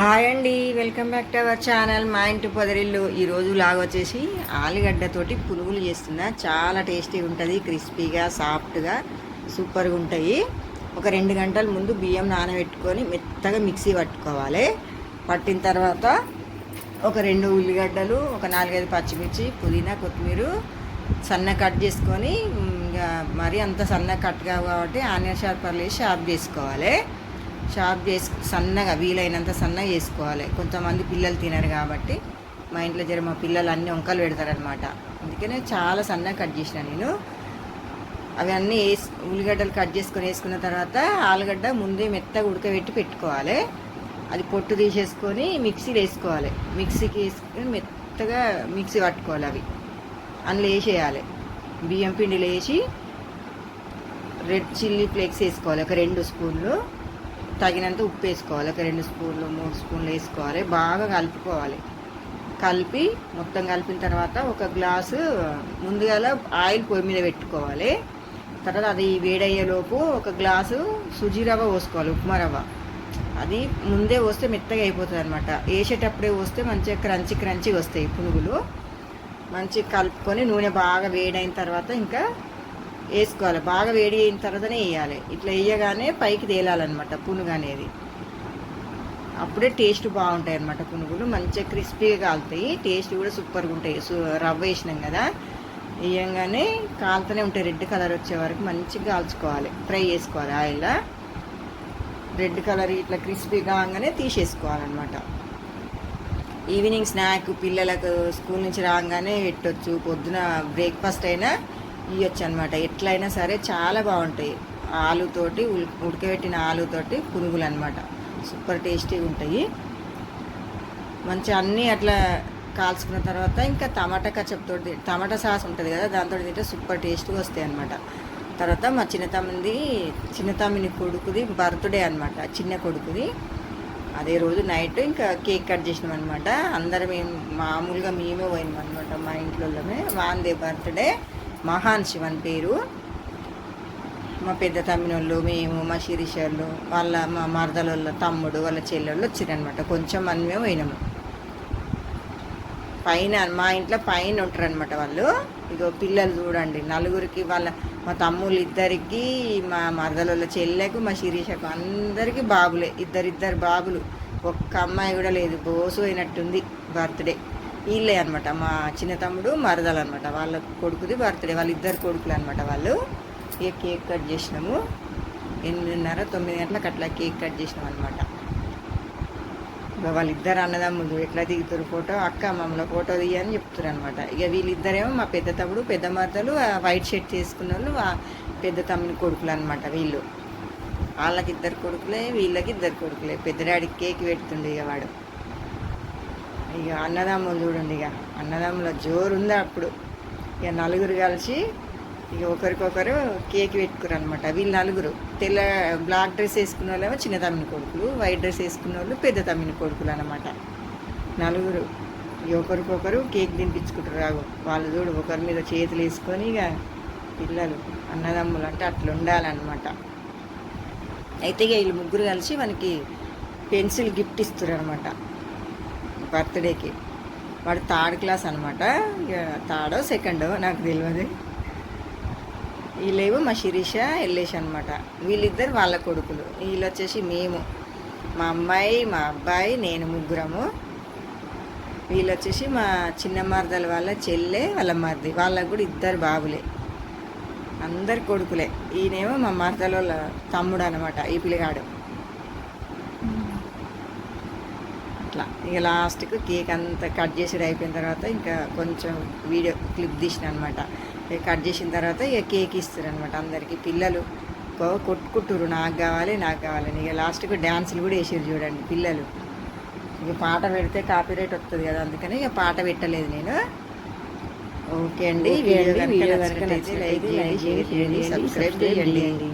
Hi అండి welcome back to our channel మా ఇంటి పొదరిల్లు. ఈరోజు లాగా వచ్చేసి ఆలుగడ్డతోటి పునుగులు చేస్తున్నా. చాలా టేస్టీగా ఉంటుంది క్రిస్పీగా సాఫ్ట్గా సూపర్గా ఉంటాయి. ఒక రెండు గంటల ముందు బియ్యం నానబెట్టుకొని మెత్తగా మిక్సీ పట్టుకోవాలి. పట్టిన తర్వాత ఒక రెండు ఉల్లిగడ్డలు ఒక నాలుగైదు పచ్చిమిర్చి పుదీనా కొత్తిమీర సన్న కట్ చేసుకొని ఇంకా మరీ అంత సన్న కట్ కావు కాబట్టి ఆనియన్ షార్పర్లు వేసి షార్ప్ చేసుకోవాలి. షార్ప్ చేసి సన్నగా వీలైనంత సన్నగా చేసుకోవాలి. కొంతమంది పిల్లలు తినరు కాబట్టి మా ఇంట్లో జర మా పిల్లలు అన్ని వంకలు పెడతారనమాట అందుకనే చాలా సన్నగా కట్ చేసిన నేను. అవి అన్నీ వేసి ఉల్లిగడ్డలు కట్ చేసుకొని వేసుకున్న తర్వాత ఆలుగడ్డ ముందే మెత్తగా ఉడకబెట్టి పెట్టుకోవాలి. అది పొట్టు తీసేసుకొని మిక్సీలో వేసుకోవాలి. మిక్సీకి వేసుకొని మెత్తగా మిక్సీ పట్టుకోవాలి అవి. అందులో వేసేయాలి. బియ్యం పిండిలో వేసి రెడ్ చిల్లీ ఫ్లేక్స్ వేసుకోవాలి. ఒక రెండు స్పూన్లు. తగినంత ఉప్పు వేసుకోవాలి. ఒక రెండు స్పూన్లు మూడు స్పూన్లు వేసుకోవాలి. బాగా కలుపుకోవాలి. కలిపి మొత్తం కలిపిన తర్వాత ఒక గ్లాసు ముందుగాల ఆయిల్ పొయ్యి మీద పెట్టుకోవాలి. తర్వాత అది వేడయ్యేలోపు ఒక గ్లాసు సుజీ రవ్వ పోసుకోవాలి ఉప్మా రవ్వ. అది ముందే వస్తే మెత్తగా అయిపోతుంది అనమాట వేసేటప్పుడే వస్తే మంచిగా క్రంచి క్రంచి వస్తాయి పునుగులు. మంచిగా కలుపుకొని నూనె బాగా వేడైన తర్వాత ఇంకా వేసుకోవాలి. బాగా వేడి అయిన తర్వాతనే వేయాలి. ఇట్లా వేయగానే పైకి తేలాలన్నమాట పునుగు అనేది. అప్పుడే టేస్ట్ బాగుంటాయి అన్నమాట పునుగులు. మంచిగా క్రిస్పీగా కాలుతాయి. టేస్ట్ కూడా సూపర్గా ఉంటాయి. సూ రవ్వ వేసినాం కదా. వేయంగానే కాలుతూనే ఉంటాయి. రెడ్ కలర్ వచ్చే వరకు మంచిగా కాల్చుకోవాలి. ఫ్రై చేసుకోవాలి ఆయిల్. రెడ్ కలర్ ఇట్లా క్రిస్పీ కాగానే తీసేసుకోవాలన్నమాట. ఈవినింగ్ స్నాక్ పిల్లలకు స్కూల్ నుంచి రాగానే పెట్టొచ్చు. పొద్దున బ్రేక్ఫాస్ట్ అయినా ఇవ్వచ్చు అనమాట ఎట్లయినా సరే చాలా బాగుంటాయి. ఆలుతోటి ఉడకబెట్టిన ఆలుతోటి పునుగులు అనమాట సూపర్ టేస్టీగా ఉంటాయి. మంచి అన్నీ అట్లా కాల్చుకున్న తర్వాత ఇంకా టమాటా కచ్చప్తో టమాటా సాస్ ఉంటుంది కదా దాంతో తింటే సూపర్ టేస్ట్గా వస్తాయి అనమాట తర్వాత మా చిన్న తమ్మిది చిన్న తమ్మిని కొడుకుది బర్త్డే అనమాట చిన్న కొడుకుది. అదే రోజు నైట్ ఇంకా కేక్ కట్ చేసినాం అనమాట అందరం మేము మామూలుగా మేమే పోయినాం అనమాట మా ఇంట్లోనే వాందే బర్త్డే. మహాన్ శివన్ పేరు. మా పెద్ద తమ్మినోళ్ళు మేము మా శిరీషోళ్ళు వాళ్ళ మా మరదలోళ్ళ తమ్ముడు వాళ్ళ చెల్లెళ్ళు వచ్చిరనమాట కొంచెం మనమే పోయినాము. పైన మా ఇంట్లో పైన ఉంటారు అనమాట వాళ్ళు. ఇగో పిల్లలు చూడండి నలుగురికి వాళ్ళ మా తమ్ముళ్ళు ఇద్దరికి మా మరదలోళ్ళ చెల్లెకు మా శిరీషకు అందరికీ బాబులే. ఇద్దరిద్దరు బాబులు. ఒక్క అమ్మాయి కూడా లేదు బోసు అయినట్టుంది బర్త్డే. వీళ్ళే అనమాట మా చిన్న తమ్ముడు మరదలు అనమాట వాళ్ళ కొడుకుది బర్త్డే వాళ్ళ ఇద్దరు కొడుకులు అనమాట వాళ్ళు. ఇక కేక్ కట్ చేసినాము. ఎనిమిదిన్నర తొమ్మిది గంటలకు అట్లా కేక్ కట్ చేసినాం అనమాట ఇక వాళ్ళిద్దరు అన్నదమ్ములు ఎట్లా దిగుతారు ఫోటో? అక్క మమ్మల్ని ఫోటో తీయని చెప్తారు అనమాట ఇక వీళ్ళిద్దరేమో మా పెద్ద తమ్ముడు పెద్ద మరదలు వైట్ షర్ట్ చేసుకున్న వాళ్ళు పెద్ద తమ్ముని కొడుకులు అనమాట వీళ్ళు. వాళ్ళకి ఇద్దరు కొడుకులే వీళ్ళకి ఇద్దరు కొడుకులే. పెద్ద డాడీకి కేక్ పెడుతుండే ఇక వాడు. ఇక అన్నదమ్ములు చూడండి ఇక. అన్నదమ్ముల జోరు ఉంది అప్పుడు. ఇక నలుగురు కలిసి ఇక ఒకరికొకరు కేక్ పెట్టుకురు అనమాట వీళ్ళు నలుగురు. తెల్ల బ్లాక్ డ్రెస్ వేసుకున్న వాళ్ళేమో చిన్న తమ్మిని కొడుకులు వైట్ డ్రెస్ వేసుకున్న వాళ్ళు పెద్ద తమ్మిని కొడుకులు అనమాట నలుగురు. ఇక ఒకరికొకరు కేక్ తినిపించుకుంటారు. రాగు. వాళ్ళు చూడు ఒకరి మీద చేతులు వేసుకొని ఇక పిల్లలు అన్నదమ్ములు అంటే అట్లా ఉండాలన్నమాట. అయితే ఇక వీళ్ళు ముగ్గురు కలిసి మనకి పెన్సిల్ గిఫ్ట్ ఇస్తారు అనమాట బర్త్డేకి. వాడు థర్డ్ క్లాస్ అనమాట ఇక థర్డో సెకండో నాకు తెలియదు వీళ్ళేమో మా శిరీష వెళ్ళేసి అనమాట వీళ్ళిద్దరు వాళ్ళ కొడుకులు. వీళ్ళు వచ్చేసి మేము. మా అమ్మాయి మా అబ్బాయి నేను ముగ్గురము. వీళ్ళు వచ్చేసి మా చిన్న మరదల వాళ్ళ చెల్లె వాళ్ళ మరిది. వాళ్ళకు కూడా ఇద్దరు బాబులే. అందరు కొడుకులే. ఈయనేమో మా మరదల వాళ్ళ తమ్ముడు అనమాట ఈ పిల్లగాడు. అట్లా ఇక లాస్ట్కి కేక్ అంతా కట్ చేసి అయిపోయిన తర్వాత ఇంకా కొంచెం వీడియో క్లిప్ తీసిన అనమాట కట్ చేసిన తర్వాత ఇక కేక్ ఇస్తారు అనమాట అందరికి. పిల్లలు కొట్టుకుంటురు నాకు కావాలి నాకు కావాలని ఇక లాస్ట్కి డ్యాన్సులు కూడా వేసారు చూడండి పిల్లలు. ఇక పాట పెడితే కాపీరైట్ వస్తుంది కదా అందుకని ఇక పాట పెట్టలేదు నేను. ఓకే అండి. వీడియో కనుక నచ్చినట్లయితే లైక్ నచ్చినట్లయితే చేయండి షేర్ చేయండి సబ్స్క్రైబ్ చేయండి.